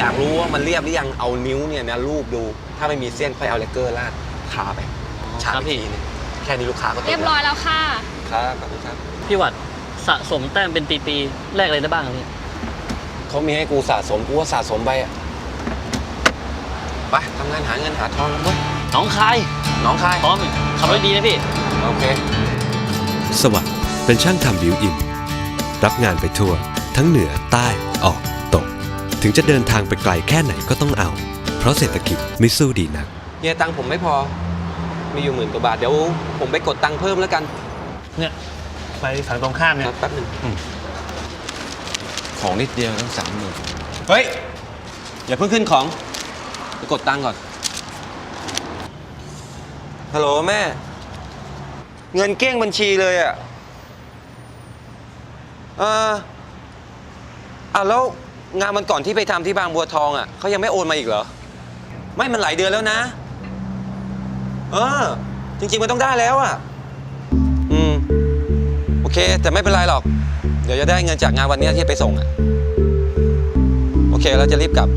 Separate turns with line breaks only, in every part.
อยากรู้ว่ามันเรียบหรือยังเอานิ้วเนี่ยนะรูปดู ถ้าไม่มีเส้นค่อยเอาเลกเกอร์ลาดคาไปฉาบ
ครับ
อีก
พี่
ทีนึงแค่นี้ลูกค้าก็ติด
เรียบร้อยแล้วค่ะ
ครับขอบคุณครับ
พี่หวัดสะสมแต้มเป็นปีๆแรกอะไรได้บ้างครับพี่
เขามีให้กูสะสมกูก็สะสมไปอะไปทำงานหาเงินหาทองกันเว้ย
น้องคาย
น้องคาย
พร้อมขับรถดีนะพี่
โอเค
สวัสด์เป็นช่างทำบิวอิน รับงานไปทั่ว ทั้งเหนือใต้ออกตก ถึงจะเดินทางไปไกลแค่ไหนก็ต้องเอา เพราะเศรษฐกิจไม่สู้ดีนัก
เฮียตังค์ผมไม่พอ มีอยู่หมื่นกว่าบาท เดี๋ยวผมไปกดตังค์เพิ่มแล้วกัน
เนี่ยไปฝั่งตรงข้ามเนี่ย
ครับแป๊บหนึ่ง
ของนิดเดียวต้องสามหมื่น
เฮ้ย อย่าเพิ่งขึ้นของไปกดตังค์ก่อน ฮัลโหลแม่ เงินเก้งบัญชีเลยอะเอออะแล้ว งานมันก่อนที่ไปทำที่บางบัวทองอะเขายังไม่โอนมาอีกเหรอ ไม่มันหลายเดือนแล้วนะ เออ จริง ๆ มันต้องได้แล้วอะอืม โอเค แต่ไม่เป็นไรหรอก เดี๋ยวจะได้เงินจากงานวันนี้ที่ไปส่งอะ โอเค เราจะรีบกลับ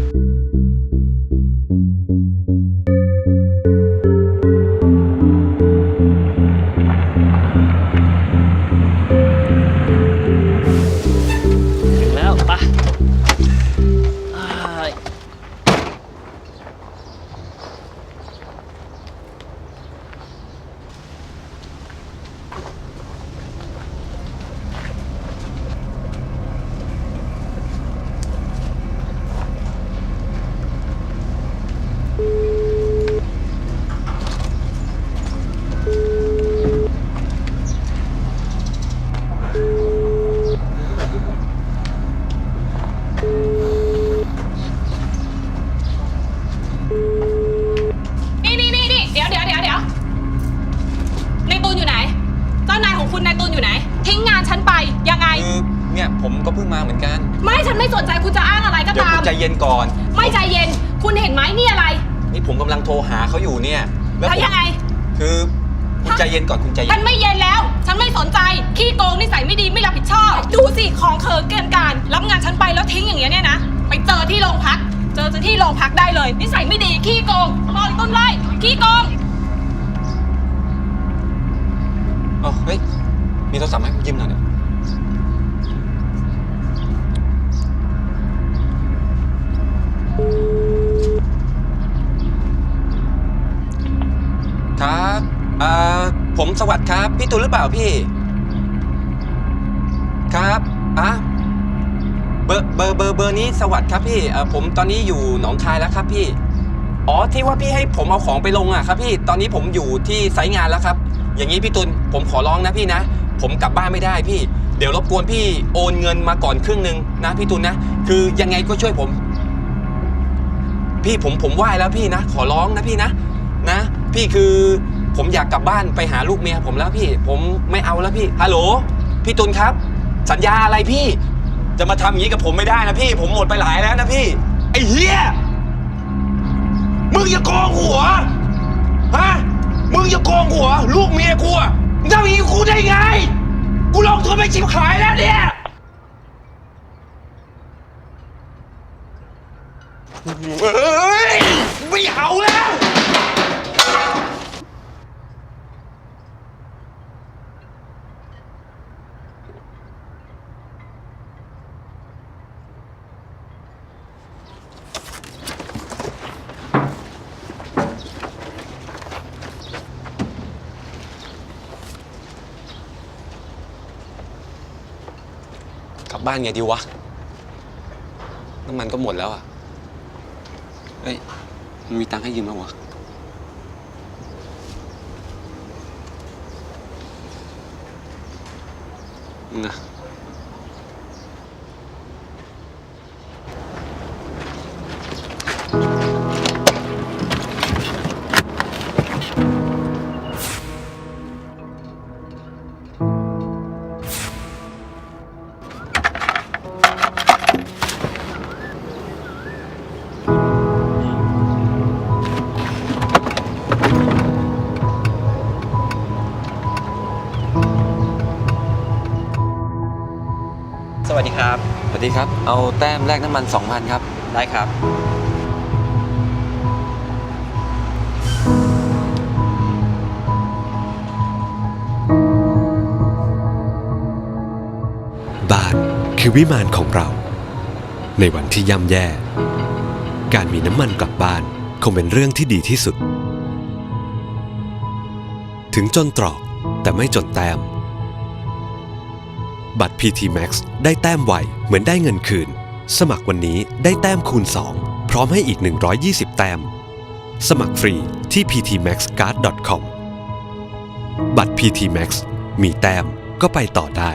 เนี่ย
ผมก็เพิ่งมาเหมือนกัน
ไม่ฉันไม่สนใจคุณจะอ้างอะไรก็
เดี๋ยว
ตา
คุ
ม
ณใจเย็นก่อน
ไม่ใจเย็น คุณเห็นไหมนี่อะไร
นี่ผมกำลังโทรหาเขาอยู่เนี่ย
แล้ว
ผม
ยังไง
คือคุณใจเย็นก่อนคุณใจเย็
ฉั
น
นไม่เย็นแล้ว ฉันไม่สนใจขี้โกงนิสัยไม่ดีไม่รับผิดชอบ ดูสิของเขินเกินการ รับงานฉันไปแล้วทิ้งอย่างเงี้ยเนี่ยนะไปเจอที่โรงพัก เจอที่โรงพักได้เลย นิสัยไม่ดีขี้โกงรอยต้นไล่ขี้โกง
อ๋อเฮ้ยมีโทรศัพท์ไหมยืมหน่อยเดี๋ยวครับเอ่อผมสวัสดิ์ครับ พี่ตูนหรือเปล่าพี่ ครับอะเบอร์เบอร์เบอร์เบอร์นี้สวัสดิ์ครับพี่เอ่อผมตอนนี้อยู่หนองคายแล้วครับพี่ อ๋อที่ว่าพี่ให้ผมเอาของไปลงอะครับพี่ตอนนี้ผมอยู่ที่ไซต์งานแล้วครับ อย่างนี้พี่ตุลผมขอร้องนะพี่นะ ผมกลับบ้านไม่ได้พี่ เดี๋ยวรบกวนพี่โอนเงินมาก่อนครึ่งหนึ่งนะพี่ตุลนะ คือยังไงก็ช่วยผม พี่ผมผมไหว้แล้วพี่นะ ขอร้องนะพี่นะนะ พี่คือ ผมอยากกลับบ้านไปหาลูกเมียผมแล้วพี่ ผมไม่เอาแล้วพี่ฮัลโหลพี่ตุลครับ สัญญาอะไรพี่ จะมาทำอย่างนี้กับผมไม่ได้นะพี่ ผมหมดไปหลายแล้วนะพี่ ไอ้เหี้ยมึงอย่าโกงหัวฮะมึงอย่าโกงหัว ลูกเมียกูอะมึงทำอย่างนี้กับกูได้ไง กูลงทุนไปชิบขายแล้วเนี่ย เฮ้ยไม่เอาแล้ว กลั บบ้านไงดีวะ น้ำมันก็หมดแล้วอะเฮ้ยมันมีตังค์ให้ยืมไหมวะ นะ วัสดีครับ สวัสดีครับ เอาแต้มแลกน้ำมัน 2,000 ครับ
ได้ครับ
บ้านคือวิมานของเรา ในวันที่ย่ำแย่ การมีน้ำมันกลับบ้านคงเป็นเรื่องที่ดีที่สุด ถึงจนตรอกแต่ไม่จนแต้ม บัตร PT Max ได้แต้มไวเหมือนได้เงินคืน สมัครวันนี้ได้แต้มคูณ 2 พร้อมให้อีก 120 แต้ม สมัครฟรีที่ ptmaxcard.com บัตร PT Max มีแต้มก็ไปต่อได้